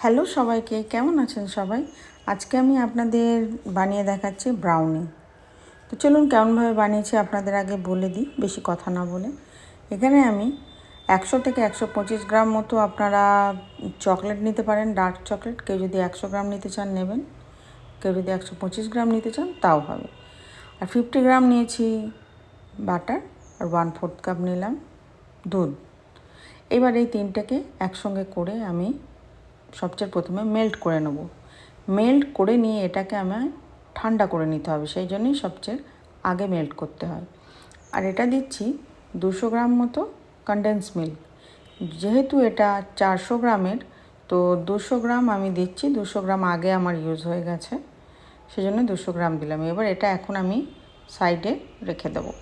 Hello সবাইকে, কেমন আছেন সবাই? আজকে আমি আপনাদের বানিয়ে দেখাচ্ছি ব্রাউনি তো চলুন কেমনভাবে বানিয়েছি আপনাদের আগে বলে দিই, বেশি কথা না বলে। এখানে আমি একশো থেকে একশো পঁচিশ গ্রাম মতো আপনারা চকলেট নিতে পারেন ডার্ক চকলেট কেউ যদি একশো গ্রাম নিতে চান, নেবেন। কেউ যদি একশো পঁচিশ গ্রাম নিতে চান, তাও হবে। আর ফিফটি গ্রাম নিয়েছি বাটার আর ওয়ান ফোর্থ কাপ নিলাম দুধ। এবার এই তিনটাকে একসঙ্গে করে আমি সবচেয়ে প্রথমে মেল্ট করে নেব। মেল্ট করে নিয়ে এটাকে আমার ঠান্ডা করে নিতে হবে, সেই জন্যই সবচেয়ে আগে মেল্ট করতে হয়। আর এটা দিচ্ছি দুশো গ্রাম মতো কনডেন্স মিল্ক যেহেতু এটা চারশো গ্রামের, তো দুশো গ্রাম আমি দিচ্ছি, দুশো গ্রাম আগে আমার ইউজ হয়ে গেছে সেজন্য দুশো গ্রাম দিলাম। এবার এটা এখন আমি সাইডে রেখে দেবো।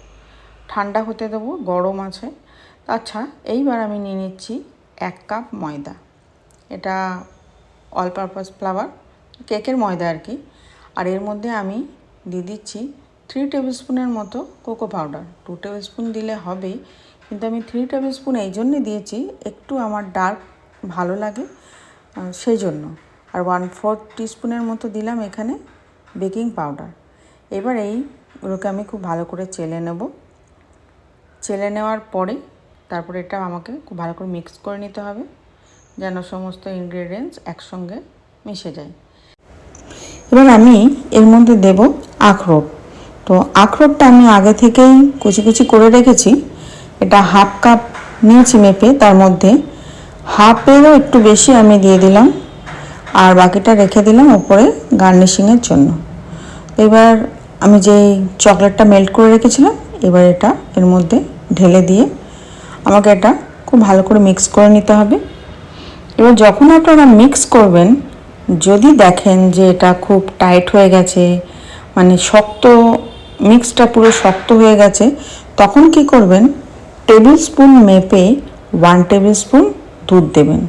ঠান্ডা হতে দেবো, গরম আছে। আচ্ছা এইবার আমি নিয়ে নিচ্ছি এক কাপ ময়দা। এটা অল পারপাস ফ্লাওয়ার কেকের ময়দা আর কি। আর এর মধ্যে আমি দিয়ে দিচ্ছি থ্রি টেবিল স্পুনের মতো cocoa powder two tablespoon দিলে হবেই, কিন্তু আমি থ্রি টেবিল স্পুন এই জন্যে দিয়েছি, একটু আমার ডার্ক ভালো লাগে সেই জন্য। আর ওয়ান ফোর্থ টিস্পুনের মতো দিলাম এখানে বেকিং পাউডার এবার এইগুলোকে আমি খুব ভালো করে চেলে নেব। চেলে নেওয়ার পরে তারপরে এটা আমাকে খুব ভালো করে মিক্স করে নিতে হবে। যেন সমস্ত ইনগ্রেডিয়েন্টস একসঙ্গে মিশে যায়। এবার আমি এর মধ্যে দেব আখরোট। তো আখরোটটা আমি আগে থেকেই কুচি কুচি করে রেখেছি। এটা হাফ কাপ নিয়েছি মেপে, তার মধ্যে হাফেরও একটু বেশি আমি দিয়ে দিলাম। আর বাকিটা রেখে দিলাম উপরে গার্নিশিংয়ের জন্য। এবার আমি যেই চকলেটটা মেল্ট করে রেখেছিলাম, এবার এটা এর মধ্যে ঢেলে দিয়ে আমাকে এটা খুব ভালো করে মিক্স করে নিতে হবে। এবার যখন আপনারা মিক্স করবেন, যদি দেখেন যে এটা খুব টাইট হয়ে গেছে মানে শক্ত মিক্সটা পুরো শক্ত হয়ে গেছে, তখন কি করবেন? টেবিল স্পুন মেপে ওয়ান টেবিল স্পুন দুধ দেবেন।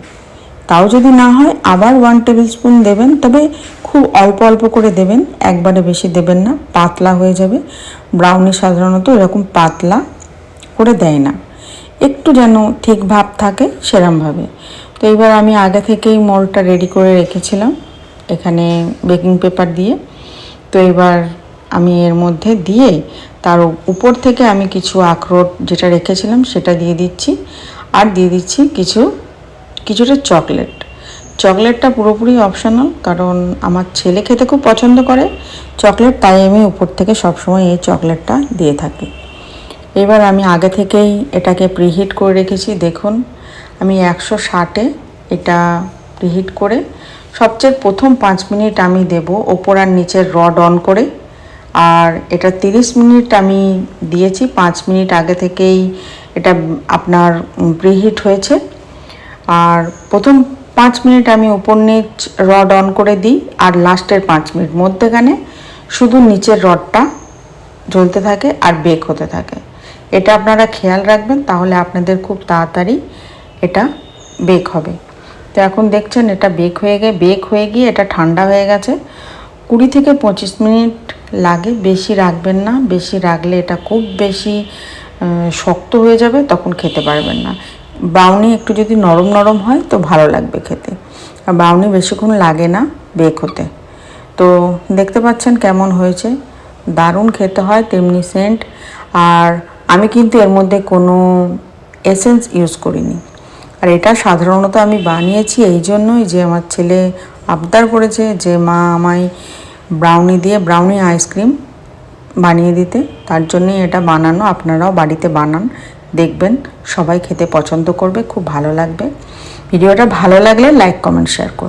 তাও যদি না হয়, আবার ওয়ান টেবিল স্পুন দেবেন, তবে খুব অল্প অল্প করে দেবেন, একবারে বেশি দেবেন না, পাতলা হয়ে যাবে। ব্রাউনি সাধারণত এরকম পাতলা করে দেয় না। একটু যেন ঠিক ভাব থাকে সেরমভাবে তো এবার আমি আগে থেকেই মোলটা রেডি করে রেখেছিলাম, এখানে বেকিং পেপার দিয়ে। তো এবার আমি এর মধ্যে দিয়ে তার উপর থেকে আমি কিছু আখরোট যেটা রেখেছিলাম সেটা দিয়ে দিচ্ছি। আর দিয়ে দিচ্ছি কিছু, কিছুটা চকলেট চকলেটটা পুরোপুরি অপশনাল কারণ আমার ছেলে খেতে খুব পছন্দ করে। চকলেট তাই আমি উপর থেকে সবসময় এই চকলেটটা দিয়ে থাকি। এবার আমি আগে থেকেই এটাকে প্রিহিট করে রেখেছি, দেখুন। আমি একশো ষাটে এটা প্রিহিট করে, সবচেয়ে প্রথম পাঁচ মিনিট আমি দেব ওপর আর নিচের রড অন করে। আর এটা তিরিশ মিনিট আমি দিয়েছি, পাঁচ মিনিট আগে থেকেই এটা আপনার প্রিহিট হয়েছে। আর প্রথম পাঁচ মিনিট আমি উপর নিচ রড অন করে দিই, আর লাস্টের পাঁচ মিনিট মধ্যেখানে শুধু নিচের রডটা জ্বলতে থাকে আর বেক হতে থাকে। এটা আপনারা খেয়াল রাখবেন, তাহলে আপনাদের খুব তাড়াতাড়ি এটা বেক হবে। তো এখন দেখছেন এটা বেক হয়ে গিয়ে বেক হয়ে গিয়ে এটা ঠান্ডা হয়ে গেছে। কুড়ি থেকে পঁচিশ মিনিট লাগে, বেশি রাখবেন না, বেশি রাখলে এটা খুব বেশি শক্ত হয়ে যাবে, তখন খেতে পারবেন না। ব্রাউনি একটু যদি নরম নরম হয়, তো ভালো লাগবে খেতে। আর ব্রাউনি বেশিক্ষণ লাগে না বেক হতে। তো দেখতে পাচ্ছেন কেমন হয়েছে। দারুণ খেতে হয়, তেমনি সেন্ট আর আমি কিন্তু এর মধ্যে কোনো এসেন্স ইউজ করিনি। আর এটা সাধারণত আমি বানিয়েছি এই জন্যই যে আমার ছেলে আবদার করেছে যে মা আমায় ব্রাউনি দিয়ে ব্রাউনি আইসক্রিম বানিয়ে দিতে। তার জন্যই এটা বানানো। আপনারাও বাড়িতে বানান, দেখবেন সবাই খেতে পছন্দ করবে, খুব ভালো লাগবে। ভিডিওটা ভালো লাগলে লাইক কমেন্ট শেয়ার করুন।